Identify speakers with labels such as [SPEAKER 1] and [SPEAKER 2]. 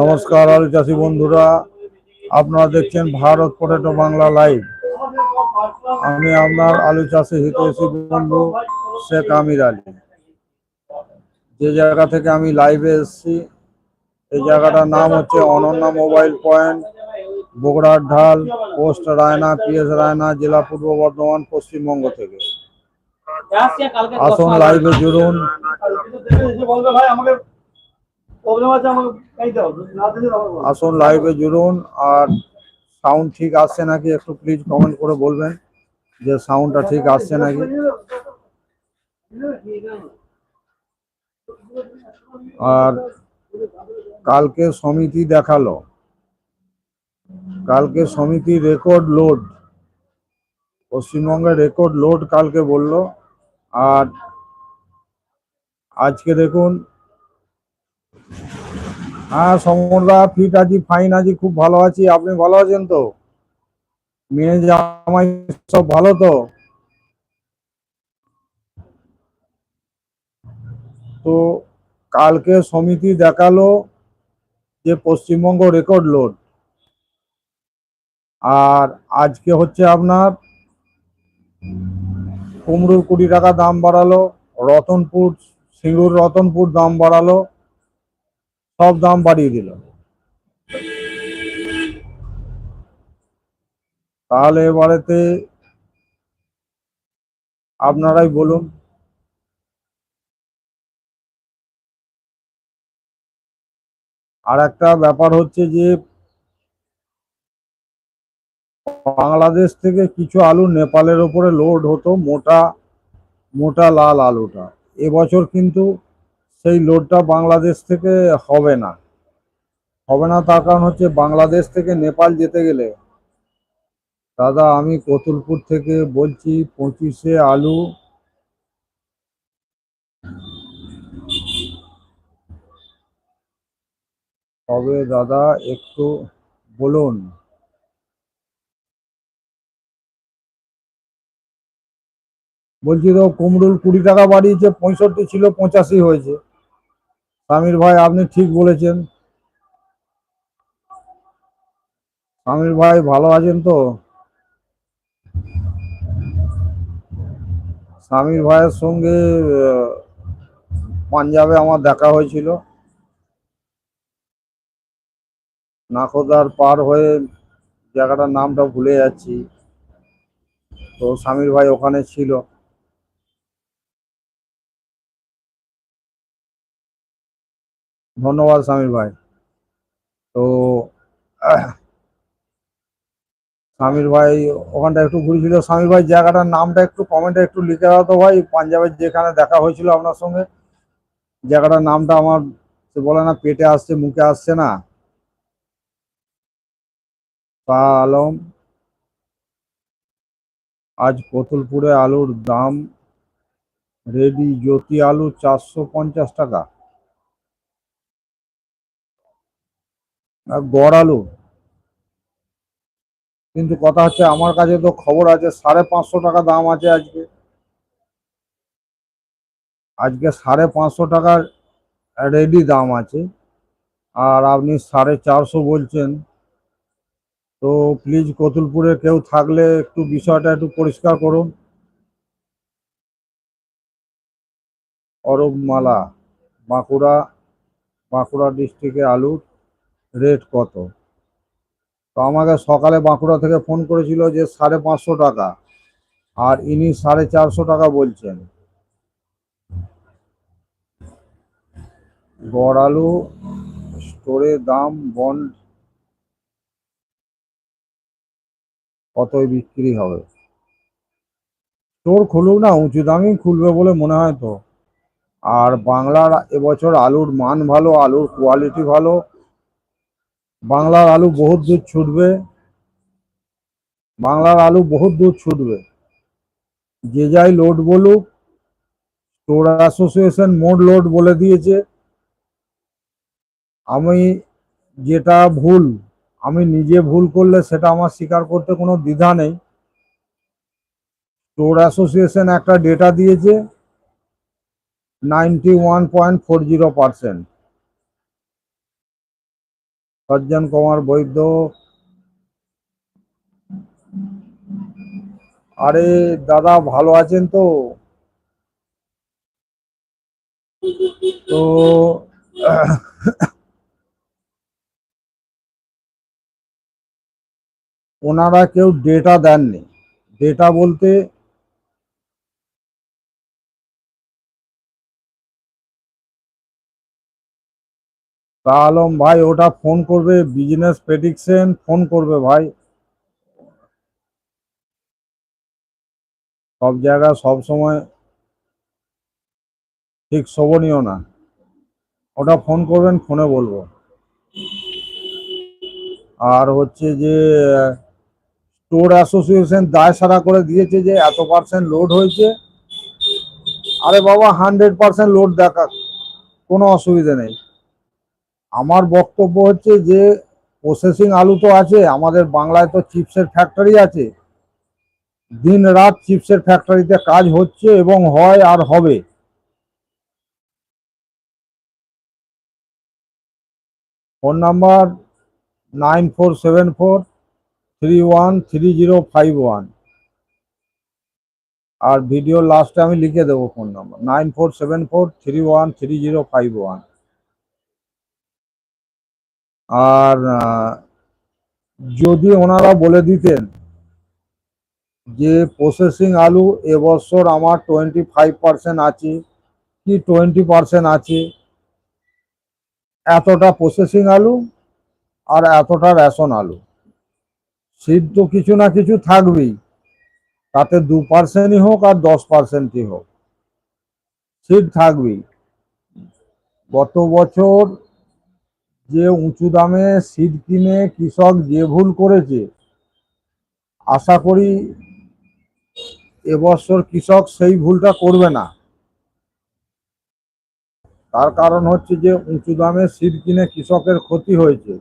[SPEAKER 1] নমস্কার আলু চাষি বন্ধুরা, আপনারা দেখছেন ভারত পটেটো বাংলা লাইভ। আমি আপনার আলু চাষি হিতৈষী বন্ধু শেখ আমির আলী। যে জায়গা থেকে আমি লাইভে এসেছি, এই জায়গাটার নাম হচ্ছে অনন্যা মোবাইল পয়েন্ট, বগুড়ার ঢাল, পোস্ট রায়না, পিএস রায়না, জেলা পূর্ব বর্ধমান, পশ্চিমবঙ্গ থেকে। আসুন লাইভে জুড়ুন। আসুন লাইভে জুড়ুন, আর সাউন্ড ঠিক আসছে নাকি একটু প্লিজ কমেন্ট করে বলবেন যে সাউন্ডটা ঠিক আসছে নাকি? আর কালকে সমিতি দেখাল। কালকে সমিতি রেকর্ড লোড পশ্চিমবঙ্গের রেকর্ড লোড কালকে বলল। আর আজকে দেখুন হ্যাঁ সমরদা ফিট আছি ফাইন আছি, খুব ভালো আছি। আপনি ভালো আছেন তো? মেয়ে, জামাই সব ভালো তো? তো কালকে সমিতি দেখাল যে পশ্চিমবঙ্গ রেকর্ড লোড আর আজকে হচ্ছে আপনার কুমড়োর কুড়ি টাকা দাম বাড়ালো, রতনপুর, সিঙ্গুর রতনপুর দাম বাড়ালো। সব দাম বাড়িয়ে দিল। তাহলে এবারেতে আপনারাই বলুন। আর একটা ব্যাপার হচ্ছে যে, বাংলাদেশ থেকে কিছু আলু নেপালের ওপরে লোড হতো মোটা মোটা লাল আলুটা। এবছর কিন্তু সেই লোডটা বাংলাদেশ থেকে হবে না। হবে না তার কারণ হচ্ছে বাংলাদেশ থেকে নেপাল যেতে গেলে, দাদা আমি কতুলপুর থেকে বলছি পঁচিশে আলু। তবে দাদা একটু বলুন। বলছি তো কুমড়োর কুড়ি টাকা বাড়িয়েছে, পঁয়ষট্টি ছিল, পঁচাশি হয়েছে। সামির ভাই, আপনি ঠিক বলেছেন। সামির ভাই ভালো আছেন তো? সামির ভাইয়ের সঙ্গে পাঞ্জাবে আমার দেখা হয়েছিল। নাকোদার পার হয়ে জায়গাটার নামটা ভুলে যাচ্ছি। তো সামির ভাই ওখানে ছিল। ধন্যবাদ সামির ভাই। তো স্বামীর ভাই ওখানটা একটু ঘুরেছিল। সামির ভাই জায়গাটার নামটা একটু কমেন্টে একটু লিখে দাও তো ভাই। পাঞ্জাবের যেখানে দেখা হয়েছিল আপনার সঙ্গে, জায়গাটার নামটা আমার সে বলে না, পেটে আসছে, মুখে আসছে না। শাহ আলম আজ কতুলপুরে আলুর দাম, রেডি, জ্যোতি আলু চারশো পঞ্চাশ টাকা। আর গড় আলু কিন্তু কথা হচ্ছে, আমার কাছে তো খবর আছে, সাড়ে পাঁচশো টাকা দাম আছে আজকে। আজকে সাড়ে পাঁচশো টাকার রেডি দাম আছে। আর আপনি সাড়ে চারশো বলছেন। তো প্লিজ কতুলপুরে কেউ থাকলে একটু বিষয়টা একটু পরিষ্কার করুন। অরূপ মালা বাঁকুড়া বাঁকুড়া ডিস্ট্রিক্টে আলুর। রেট কত? তো আমাকে সকালে বাঁকুড়া থেকে ফোন করেছিল যে সাড়ে পাঁচশো টাকা। আর ইনি সাড়ে চারশো টাকা বলছেন। গড় আলু স্টোরে দাম বন্ড কতই বিক্রি হবে? স্টোর খুলুক না, উঁচু দামই খুলবে বলে মনে হয় তো। আর বাংলার এবছর আলুর মান ভালো, আলুর কোয়ালিটি ভালো বাংলার আলু বহুত দূর ছুটবে। বাংলার আলু বহুত দূর ছুটবে। যে যাই লোড বলুক স্টোর অ্যাসোসিয়েশন মোড লোড বলে দিয়েছে। আমি যেটা ভুল, আমি নিজে ভুল করলে সেটা আমার স্বীকার করতে কোনো দ্বিধা নেই। স্টোর অ্যাসোসিয়েশন একটা ডেটা দিয়েছে ninety one point four zero percent Sajjan Kumar Baidya, আরে দাদা ভালো আছেন তো? তো, ওনারা কেউ ডেটা দেননি। ডেটা বলতে তা আলম ভাই, ওটা ফোন করবে বিজনেস প্রেডিকশন ফোন করবে ভাই। সব জায়গা সব সময় ঠিক শোভনীয় না। ওটা ফোন করবেন ফোনে বলব। আর হচ্ছে যে স্টোর অ্যাসোসিয়েশন দায় সারা করে দিয়েছে যে এত পার্সেন্ট লোড হয়েছে। আরে বাবা হান্ড্রেড পার্সেন্ট লোড দেখা কোনো অসুবিধা নেই। আমার বক্তব্য হচ্ছে যে প্রসেসিং আলু তো আছে, আমাদের বাংলায় তো চিপসের ফ্যাক্টরি আছে। দিন রাত চিপসের ফ্যাক্টরিতে কাজ হচ্ছে এবং হয় আর হবে। Phone number nine four seven four three one three zero five one. আর ভিডিও লাস্টে আমি লিখে দেবো phone number. Nine four seven four three one three zero five one. আর যদি ওনারা বলে দিতেন যে প্রসেসিং আলু এবছর আমার টোয়েন্টি ফাইভ পার্সেন্ট আছে, কি টোয়েন্টি পার্সেন্ট আছে? এতটা প্রসেসিং আলু আর এতটা রেশন আলু। সিট তো কিছু না কিছু থাকবেই। তাতে দু পার্সেন্টই হোক আর দশ পার্সেন্টই হোক। সিট থাকবেই। গত বছর যে উঁচু দামে সিট কিনে কৃষক যে ভুল করেছে, আশা করি এবছর কৃষক সেই ভুলটা করবে না। তার কারণ হচ্ছে যে উঁচু দামে সিট কিনে কৃষকের ক্ষতি হয়েছে।